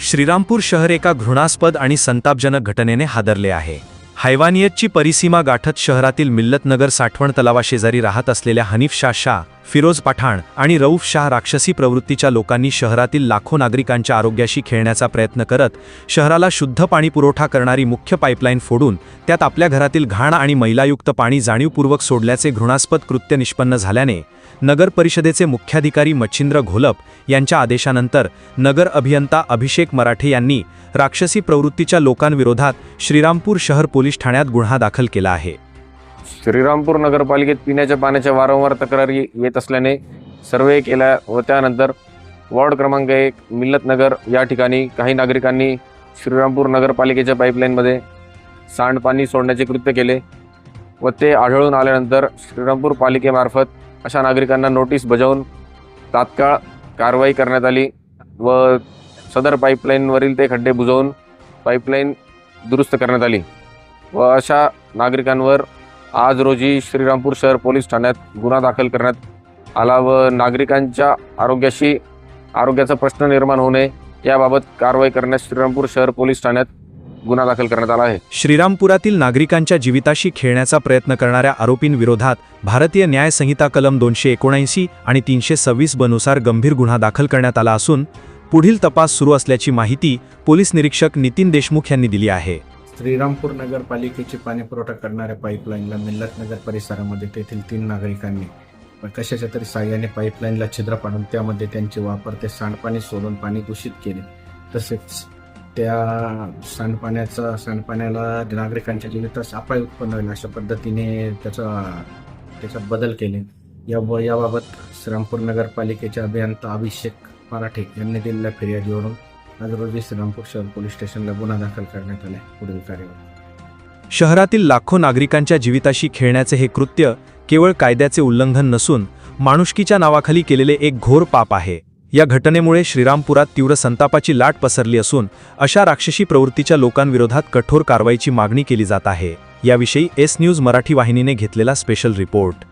श्रीरामपूर शहर एका घृणास्पद आणि संतापजनक घटनेने हादरले आहे. हैवानियतची परिसीमा गाठत शहरातील मिल्लतनगर साठवण तलावाशेजारी राहत असलेल्या हनीफ शाह शाह फिरोज पठाण आणि रऊफ शाह राक्षसी प्रवृत्तीच्या लोकांनी शहरातील लाखो नागरिकांच्या आरोग्याशी खेळण्याचा प्रयत्न करत शहराला शुद्ध पाणी पुरवठा करणारी मुख्य पाईपलाईन फोडून त्यात आपल्या घरातील घाण आणि मैलायुक्त पाणी जाणीवपूर्वक सोडल्याचे घृणास्पद कृत्य निष्पन्न झाल्याने नगर परिषदेचे मुख्याधिकारी मच्छिंद्र घोलप यांच्या आदेशानंतर नगर अभियंता अभिषेक मराठे यांनी राक्षसी प्रवृत्तीच्या लोकांविरोधात श्रीरामपूर शहर पोलीस ठाण्यात गुन्हा दाखल केला आहे. श्रीरामपूर नगरपालिकेत पिण्याच्या पाण्याच्या वारंवार तक्रारी येत असल्याने सर्वे केल्या व त्यानंतर वॉर्ड क्रमांक एक मिल्लतनगर या ठिकाणी काही नागरिकांनी श्रीरामपूर नगरपालिकेच्या पाईपलाईनमध्ये सांडपाणी सोडण्याचे कृत्य केले व ते आढळून आल्यानंतर श्रीरामपूर पालिकेमार्फत अशा नागरिकांना नोटीस बजावून तात्काळ कारवाई करण्यात आली व सदर पाईपलाईनवरील ते खड्डे बुजवून पाईपलाईन दुरुस्त करण्यात आली व अशा नागरिकांवर आज रोजी श्रीरामपूर शहर पोलीस ठाण्यात गुन्हा दाखल करण्यात आला व नागरिकांच्या आरोग्याशी आरोग्याचा प्रश्न निर्माण होऊ नये याबाबत कारवाई करण्यास श्रीरामपूर शहर पोलीस ठाण्यात गुन्हा दाखल करण्यात आला आहे. श्रीरामपुरातील नागरिकांच्या जीविताशी खेळण्याचा प्रयत्न करणाऱ्या आरोपींविरोधात भारतीय न्याय संहिता कलम दोनशे एकोणऐंशी आणि तीनशे सव्वीस बनुसार गंभीर गुन्हा दाखल करण्यात आला असून पुढील तपास सुरू असल्याची माहिती पोलीस निरीक्षक नितीन देशमुख यांनी दिली आहे. श्रीरामपूर नगरपालिकेची पाणीपुरवठा करणाऱ्या पाईपलाईनला मिल्लतनगर परिसरामध्ये तेथील तीन नागरिकांनी कशाच्या तरी साह्याने पाईपलाईनला छिद्र पाडून त्यामध्ये त्यांचे वापर ते सांडपाणी सोडून पाणी दूषित केले. तसेच त्या सांडपाण्याचा सांडपाण्याला नागरिकांच्या जीवितास अपाय उत्पन्न होईल अशा पद्धतीने त्याचा त्याच्यात बदल केले. या याबाबत श्रीरामपूर नगरपालिकेचे अभियंता अभिषेक मराठे यांनी दिलेल्या फिर्यादीवरून आज रोजी श्रीरामपूर शहर पोलीस स्टेशनला गुन्हा दाखल करण्यात आला पुढील कार्यवाही. शहरातील लाखो नागरिकांच्या जीविताशी खेळण्याचे हे कृत्य केवळ कायद्याचे उल्लंघन नसून माणुष्कीच्या नावाखाली केलेले एक घोर पाप आहे. या घटनेमुळे श्रीरामपुरात तीव्र संतापाची लाट पसरली असून अशा राक्षसी प्रवृत्तीच्या लोकांविरोधात कठोर कारवाईची मागणी केली जात आहे. याविषयी एस न्यूज मराठी वाहिनीने घेतलेला स्पेशल रिपोर्ट.